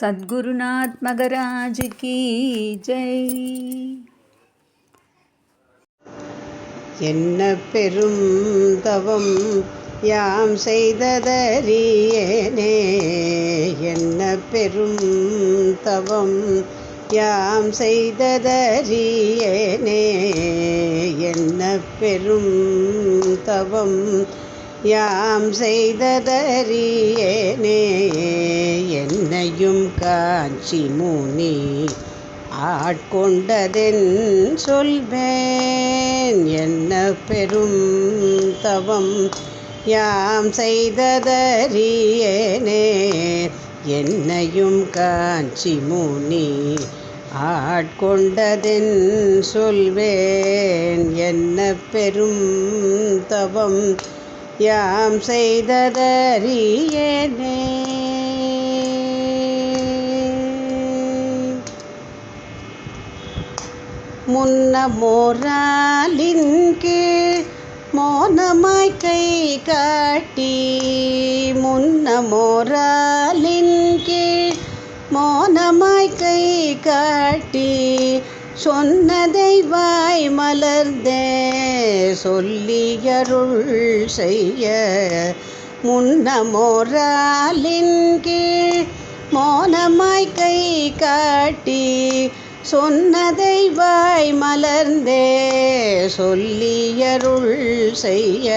சத்குருநாத் மகராஜ் கி ஜெய். என்ன பெரும் தவம் யாம் செய்ததறியேனே? என்ன பெரும் தவம் யாம் செய்ததறியேனே? என்ன பெரும் தவம் யாம் செய்ததறியேனே என்னையும் காஞ்சி முனி ஆட்கொண்டதென் சொல்வேன். என்ன பெரும் தவம் யாம் செய்ததறியேனே என்னையும் காஞ்சி முனி ஆட்கொண்டதென் சொல்வேன். என்ன பெரும் தவம் யாம் செய்ததறியேனே. முன்ன மோராலின் கீழ் மோனமாய் கை காட்டி முன்ன மோராலின் கீழ் மோனமாய் கை காட்டி சொன்னதை வாய் மலர்ந்தே சொல்லியருள் செய்ய. முன்னமோராலின் கீழ் மோனமாய் கை காட்டி சொன்னதை வாய் மலர்ந்தே சொல்லியருள் செய்ய.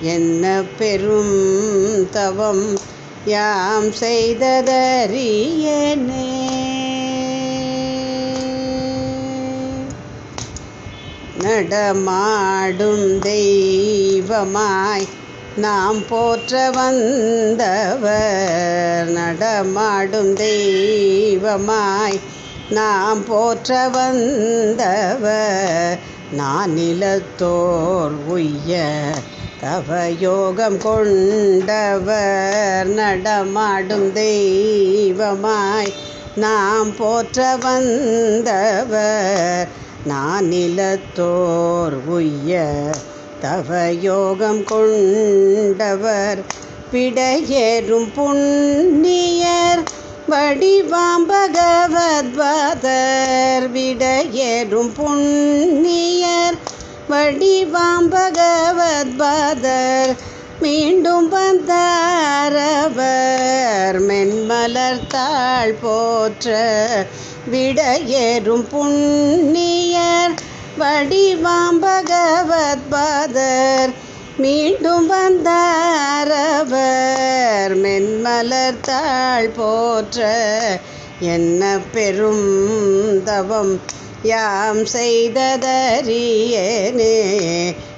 என்ன பெரும் தவம் யாம் செய்ததறியே நடமாடும் தெய்வமாய் நாம் போற்ற வந்தவர். நடமாடும் தெய்வமாய் நாம் போற்ற வந்தவர். நான் நிலத்தோர் உய்ய தவயோகம் கொண்டவர். நடமாடும் தெய்வமாய் நாம் போற்ற வந்தவர். நான் நிலத்தோர் உய்ய தவயோகம் கொண்டவர் பிடையேறும் புண்ணியர் வடிவாம் பகவத்பாதர் விடையேறும் புண்ணியர் வடிவாம் பகவத்பாதர் மீண்டும் வந்தாரவர் மென்மலர் தாழ் போற்ற விடையேறும் புண்ணியர். வடிவாம் பகவத் பாதர். மீண்டும் வந்தாரவர் மென்மலர் தாழ் போற்ற என்ன பெரும் தவம் யாம் செய்ததறியேனே.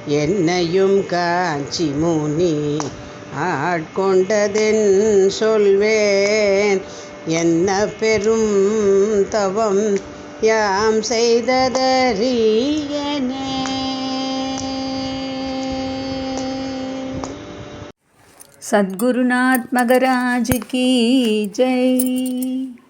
என்னையும் காஞ்சி முனி ஆட்கொண்டதென் சொல்வேன். என்ன பெரும் தவம் யாம் செய்ததறியனே. சத்குருநாத் மகராஜ் கி ஜெய்.